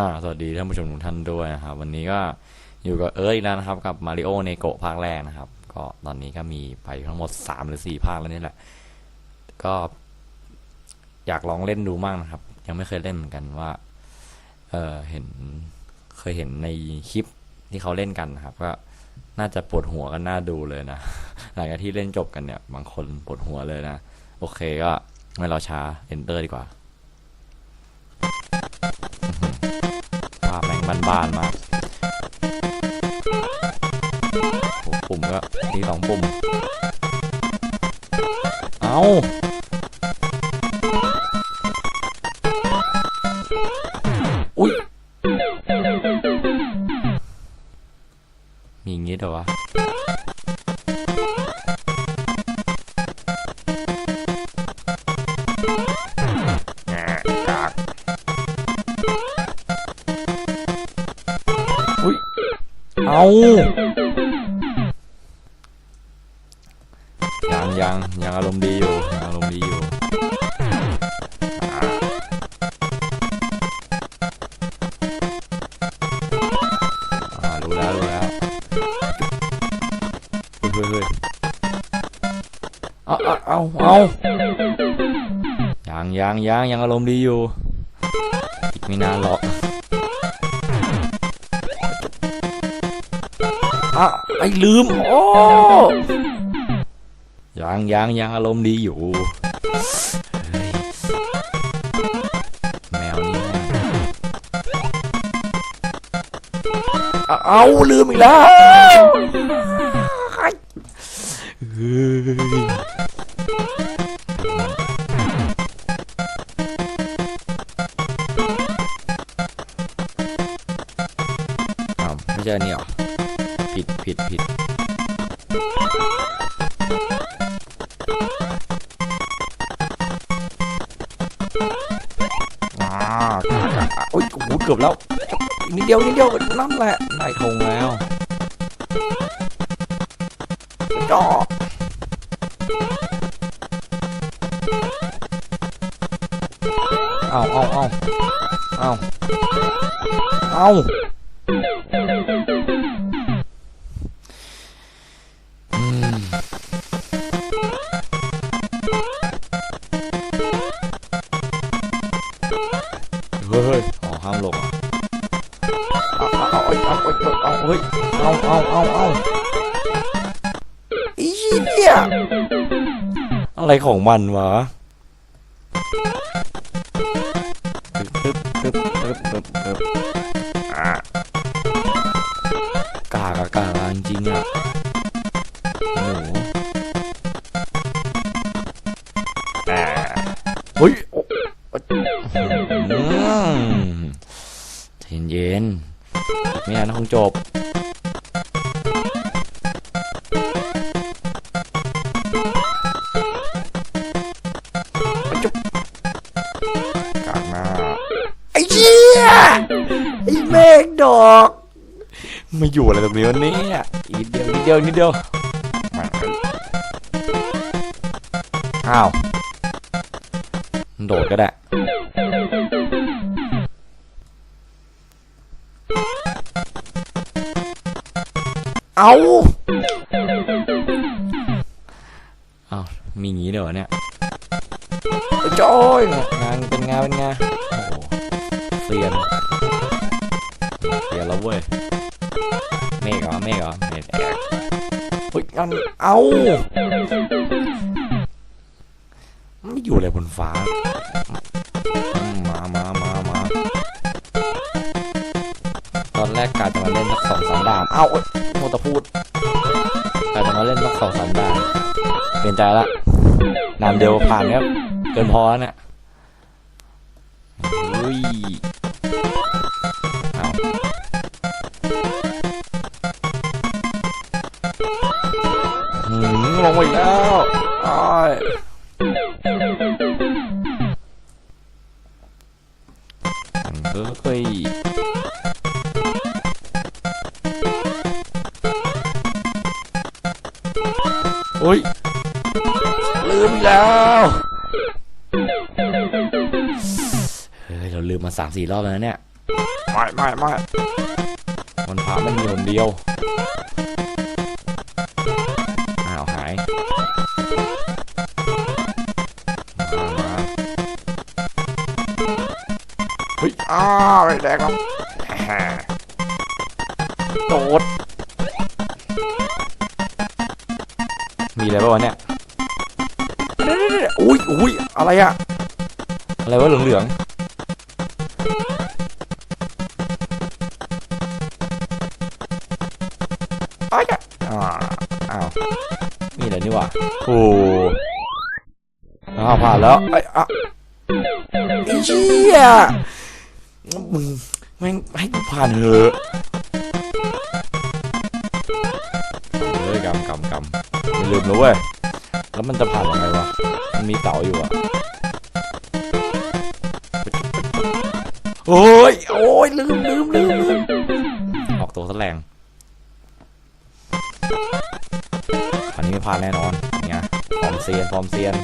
อ่าสวัสดีท่านผู้ชมทุกท่านด้วยนะครับ วันนี้ก็อยู่กับเอิร์ธอีกแล้วนะครับกับมาริโอเนโกภาคแรกนะครับ ก็ตอนนี้ก็มีไปทั้งหมดสามหรือสี่ภาคแล้วนี่แหละ ก็ อยากลองเล่นดูมากนะครับ ยังไม่เคยเล่นเหมือนกันว่า เออเห็นเคยเห็นในคลิปที่เขาเล่นกันนะครับ ก็น่าจะปวดหัวกันน่าดูเลยนะหลังจากที่เล่นจบกันเนี่ย บางคนปวดหัวเลยนะ โอเคก็ไม่รอช้า enter ดีกว่า บานๆมาโอ้ปุ่มก็มีสองปุ่ม เอาอุ้ย มีงี้เดี๋ยววะ ยังยังยังอารมณ์ดีอยู่ยังอารมณ์ดีอยู่อ่ารู้แล้วรู้แล้วเฮ้ยเฮ้ยเฮ้ยเอาเอาเอาเอายังยังยังยังอารมณ์ดีอยู่อีกไม่นานหรอก ลืม โอ้ยังยังยังอารมณ์ดีอยู่เฮ้ยแมวนี่แม่งอะเอาลืมอีกแล้ว เกือบแล้วอีกนิดเดียวนิดเดียวนั่นแหละได้คงแล้วจ่อเอาเอาเอาเอาเอา อะไรของมันวะกากากาจริงอะ มาอยู่อะไรตรงนี้วะเนี่ยอีเดียวนิดเดียวนิดเดียวอ้าวโดดก็ได้เอาเอามีงี้เดี๋ยวเนี่ยจ้ยงานเป็นงานเป็นงานโอ้โหเซียนเซียนแล้วเว้ย เมฆเหรอเมฆเหรอเมฆเฮ้ยอันเอาไม่อยู่เลยบนฟ้า มามามามาตอนแรกกาจะมาเล่นสักสองสามดานเอ้าเอ้ยโมวแตะพูดกาจะมาเล่นสักสองสามดานเปลี่ยนใจละด่านเดียวผ่านครับเกินพอแล้วเนี่ยอุ้ย มลงอีกแล้วอ้ายเฮ้ยโอ้ยลืมแล้วเฮ้ยเราลืมมาสามสี่รอบแล้วเนี่ยไม่ไม่ไม่วันพระมันมีคนเดียว อ้าวไอ้แดงแล้วแหม่โดด มีอะไรบ้างวะเนี่ยเดี๋ยวๆๆอุ้ยอุ้ยอะไรอะอะไรวะเหลืองๆอ้ายอะอ่าอ้าวมีอะไรนี่วะโอ้อ้าวผ่านแล้วไอ้อะไอ้เชี่ย มึงแม่งให้กูผ่านเถอะเฮ้ยกำกำกำอย่าลืมนะเว้ย แล้วมันจะผ่านยังไงวะ มันมีเสาอยู่อะโอ้ย โอ้ย ลืมลืมลืมลืมออกตัวซะแรงคันนี้ไม่ผ่านแน่นอนเนี่ยฟอร์มเซียนฟอร์มเซียน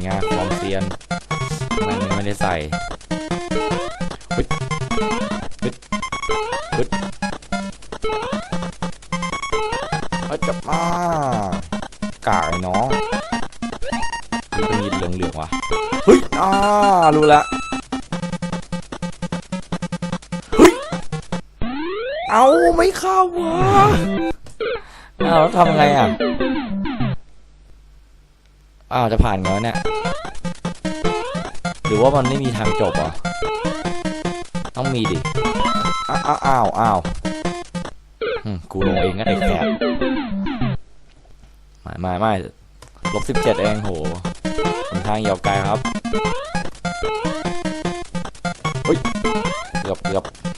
เนี่ยฟอร์มเซียน ได้ใส่ปึ๊ดปึ๊ดปึ๊ดเอาจับมากากน้องมันมีเหลืองเหลืองว่ะเฮ้ยอ่ารู้ละเฮ้ยเอาไม่เข้าวะอ้าวแล้วทำไงอะอ้าวจะผ่านไงวะเนี่ย หรือว่ามันไม่มีทางจบเหรอะต้องมีดิอ้าวอ้าวอ้าวอ้าวอืมกูลงเองก็ได้แสบไม่ไม่ไม่ลบสิบเจ็ดเองโหหนทางยาวไกลครับเฮ้ยเกือบเกือบจบ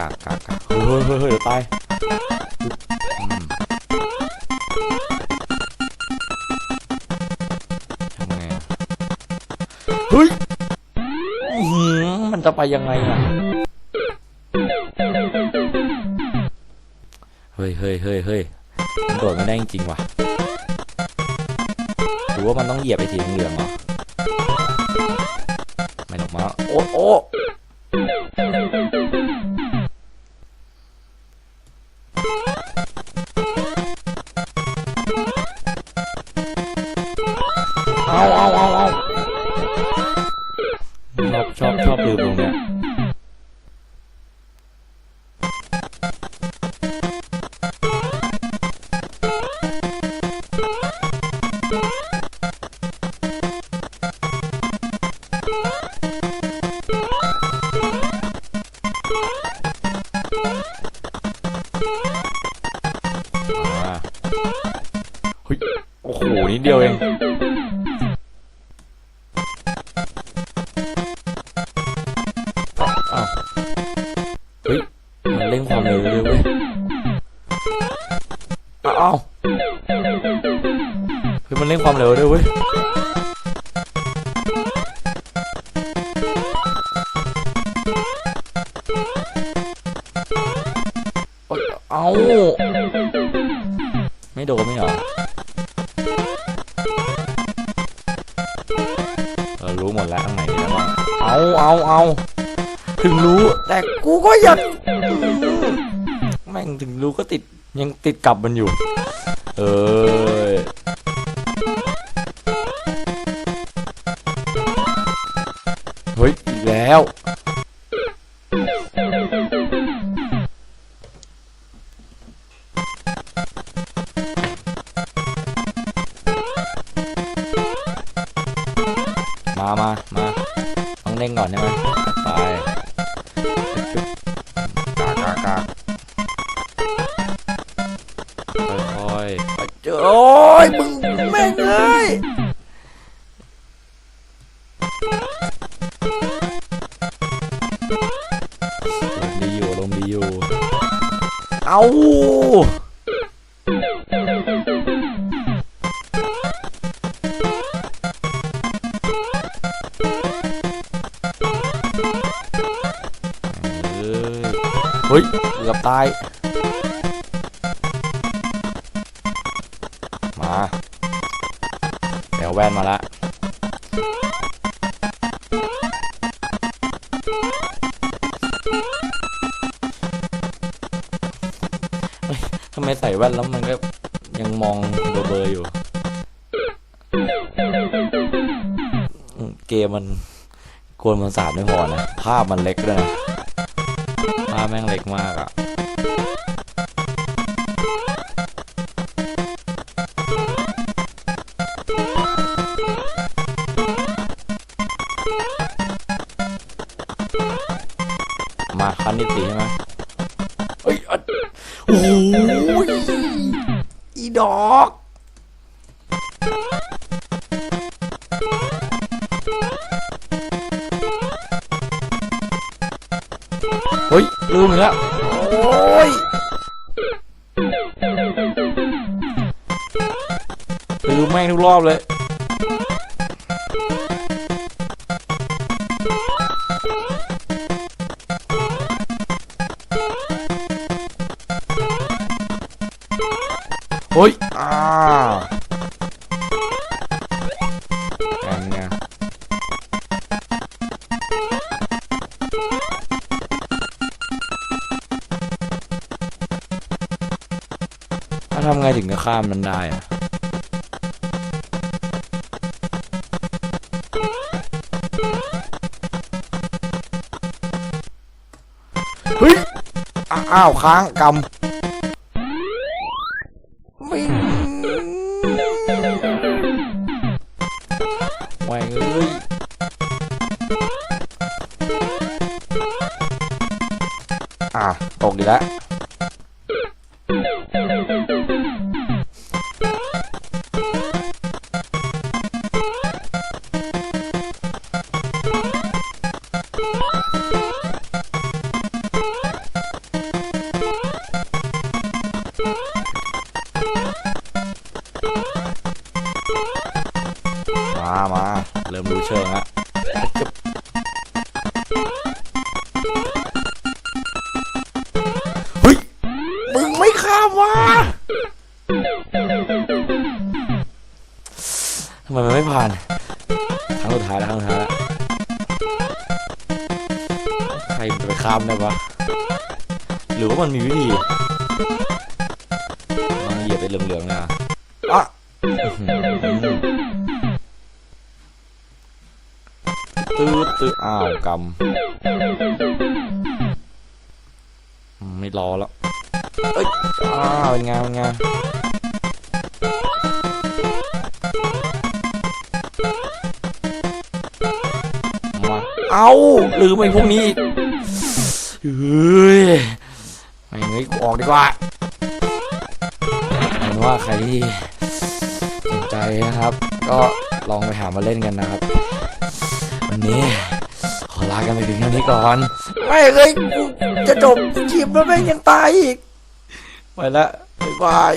กากกากกากเฮ้ยเฮ้ยเฮ้ยเดี๋ยวตายทำไงอะเฮ้ยอื้อหือมันจะไปยังไงอะเฮ้ยเฮ้ยเฮ้ยเฮ้ยมันโดดไม่ได้จริงๆว่ะหรือว่ามันต้องเหยียบไปสีเหลืองเหรอไม่หรอกมาโอ้โอ้ ดียวเอง อ้าว เฮ้ย มันเร่งความเร็วเร็วเว้ยอ้าว เฮ้ย มันเร่งความเร็วด้วยเว้ยโอ๊ยเอา ไม่โดนไม่เหรอ เอาเอาเอาถึงรู้แต่กูก็ยังแม่งถึงรู้ก็ติดยังติดกลับมันอยู่ เออเฮ้ยแล้วมามามา เล่งก่อนใช่ไหมไปกากากากค่อยๆไปเจอโอ้ยมึงแม่งเลยลมณ์ดีอยู่ลมณ์ดีอยู่ เอาายมาแมวแว่นมาละทำไมใส่แว่นแล้วมันก็ยังมองเบลอๆอยู่ เกมมันกวนมันสามไม่พอนะ ภาพมันเล็กเลยนะ ภาพแม่งเล็กมากอะ มาคันนิติใช่ไหมเฮ้ยอัดโอ้ยอีดอกเฮ้ยลืมอีกแล้วโอ้ยลืมแม่งทุกรอบเลย ฮ้ยอ่าอันเนี้ยถ้าทำไงถึงจะข้ามมันได้อะเฮ้ย อ้าว ค้างกำ อะตกแล้วมามาเริ่มรู้เชิงแล้ว ผ่าน ครั้งสุดท้ายแล้วครั้งสุดท้ายแล้วใครจะไปข้ามได้ปะหรือว่ามันมีวิธีลองเหยียบไปเหลืองๆนะอะตื้อตื้ออ้าวกำอืมไม่รอแล้วเอ้ยอ้าวเป็นไงเป็นไง เอาลืมไอ้พวกนี้อีกเฮ้ยไม่เงยกูออกดีกว่าเห็นว่าใครที่สนใจนะครับ ก็ลองไปหามาเล่นกันนะครับ วันนี้ขอลากันไปถึงเท่านี้ก่อน ไม่เลยกูจะจบคลิปแล้วแม่งยังตายอีก ไปละบ๊ายบาย